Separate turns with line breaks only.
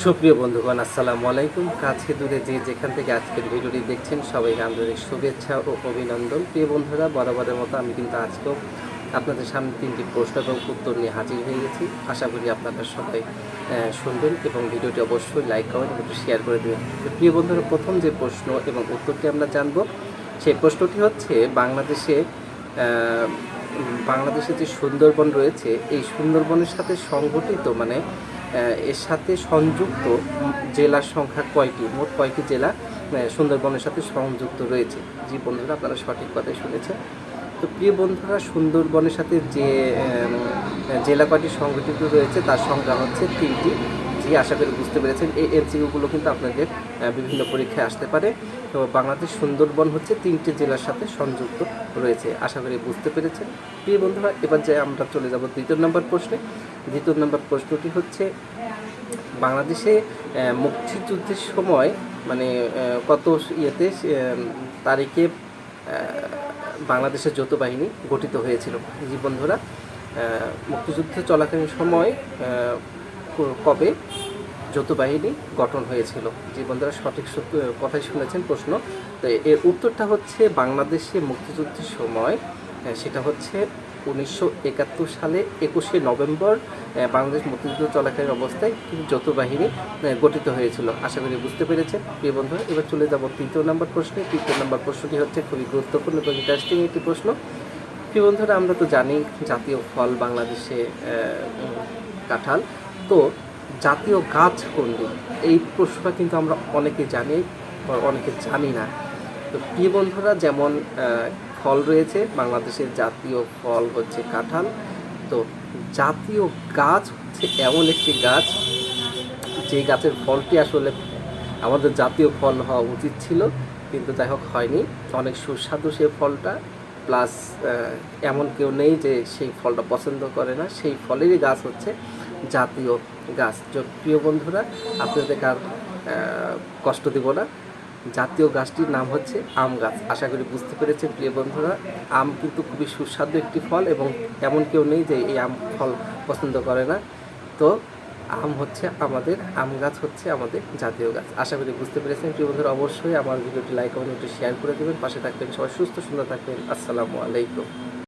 সুপ্রিয় বন্ধুগণ, আসসালামু আলাইকুম। কাছে দূরে যে যেখান থেকে আজকের ভিডিওটি দেখছেন সবাই আন্তরিক শুভেচ্ছা ও অভিনন্দন। প্রিয় বন্ধুরা, বরাবরের মতো আমি কিন্তু আজকেও আপনাদের সামনে তিনটি প্রশ্ন এবং উত্তর নিয়ে হাজির হয়ে গেছি। আশা করি আপনারা সবাই শুনবেন এবং ভিডিওটি অবশ্যই লাইক, কমেন্ট একটু শেয়ার করে দেবেন। প্রিয় বন্ধুরা, প্রথম যে প্রশ্ন এবং উত্তরটি আমরা জানব, সেই প্রশ্নটি হচ্ছে, বাংলাদেশে বাংলাদেশে যে সুন্দরবন রয়েছে, এই সুন্দরবনের সাথে সংগঠিত মানে এর সাথে সংযুক্ত জেলার সংখ্যা কয়টি? মোট কয়টি জেলা সুন্দরবনের সাথে সংযুক্ত রয়েছে? যে বন্ধুরা, আপনারা সঠিক কথাই শুনেছেন। তো প্রিয় বন্ধুরা, সুন্দরবনের সাথে যে জেলা কয়টি সংগঠিত রয়েছে, তার সংখ্যা হচ্ছে তিনটি। জি আশা করি বুঝতে পেরেছেন, এই এমসিকিউগুলো কিন্তু আপনাদের বিভিন্ন পরীক্ষায় আসতে পারে। তো বাংলাদেশ সুন্দরবন হচ্ছে তিনটি জেলার সাথে সংযুক্ত রয়েছে, আশা করি বুঝতে পেরেছেন। প্রিয় বন্ধুরা, এবার যে আমরা চলে যাব দ্বিতীয় নম্বর প্রশ্নে। দ্বিতীয় নম্বর প্রশ্নটি হচ্ছে, বাংলাদেশে মুক্তিযুদ্ধের সময় মানে কত ইয়েতে তারিখে বাংলাদেশের যৌথ বাহিনী গঠিত হয়েছিল? জি বন্ধুরা মুক্তিযুদ্ধ চলাকালীন সময় কবে? যৌথ বাহিনী গঠন হয়েছিল। জি বন্ধুরা সঠিক কথাই শুনেছেন প্রশ্ন। তো এর উত্তরটা হচ্ছে বাংলাদেশে মুক্তিযুদ্ধের সময় আহ, সেটা হচ্ছে উনিশশো একাত্তর সালে একুশে নভেম্বর বাংলাদেশ মুক্তিযুদ্ধ চলাকালীন অবস্থায় কিন্তু যৌথ বাহিনী গঠিত হয়েছিল। আশা করি বুঝতে পেরেছেন। প্রিয় বন্ধুরা এবার চলে যাব তৃতীয় নম্বর প্রশ্নে। তৃতীয় নম্বর প্রশ্নটি হচ্ছে খুবই গুরুত্বপূর্ণ এবং ইন্টারেস্টিং একটি প্রশ্ন। প্রিয় বন্ধুরা আমরা তো জানি জাতীয় ফল বাংলাদেশে কাঁঠাল। তো জাতীয় গাছ কোনটি? এই প্রশ্নটা কিন্তু আমরা অনেকে জানি বা অনেকে জানি না। তো প্রিয় বন্ধুরা, যেমন ফল রয়েছে, বাংলাদেশের জাতীয় ফল হচ্ছে কাঁঠাল। তো জাতীয় গাছ হচ্ছে এমন একটি গাছ, যে গাছের ফলটি আসলে আমাদের জাতীয় ফল হওয়া উচিত ছিল, কিন্তু যাই হোক হয়নি। অনেক সুস্বাদু সে ফলটা, প্লাস এমন কেউ নেই যে সেই ফলটা পছন্দ করে না। সেই ফলেরই গাছ হচ্ছে জাতীয় গাছ। প্রিয় বন্ধুরা আপনাদেরকে আর আহ, কষ্ট দেব না। জাতীয় গাছটির নাম হচ্ছে আম গাছ। আশা করি বুঝতে পেরেছেন প্রিয় বন্ধুরা। আম কিন্তু খুবই সুস্বাদু একটি ফল এবং এমন কেউ নেই যে এই আম ফল পছন্দ করে না। তো আম হচ্ছে আমাদের আম গাছ হচ্ছে আমাদের জাতীয় গাছ। আশা করি বুঝতে পেরেছেন প্রিয় বন্ধুরা। অবশ্যই আমার ভিডিওটি লাইক কমেন্ট শেয়ার করে দেবেন। পাশে থাকবেন সবাই। সুস্থ সুন্দর থাকবেন। আসসালামু আলাইকুম।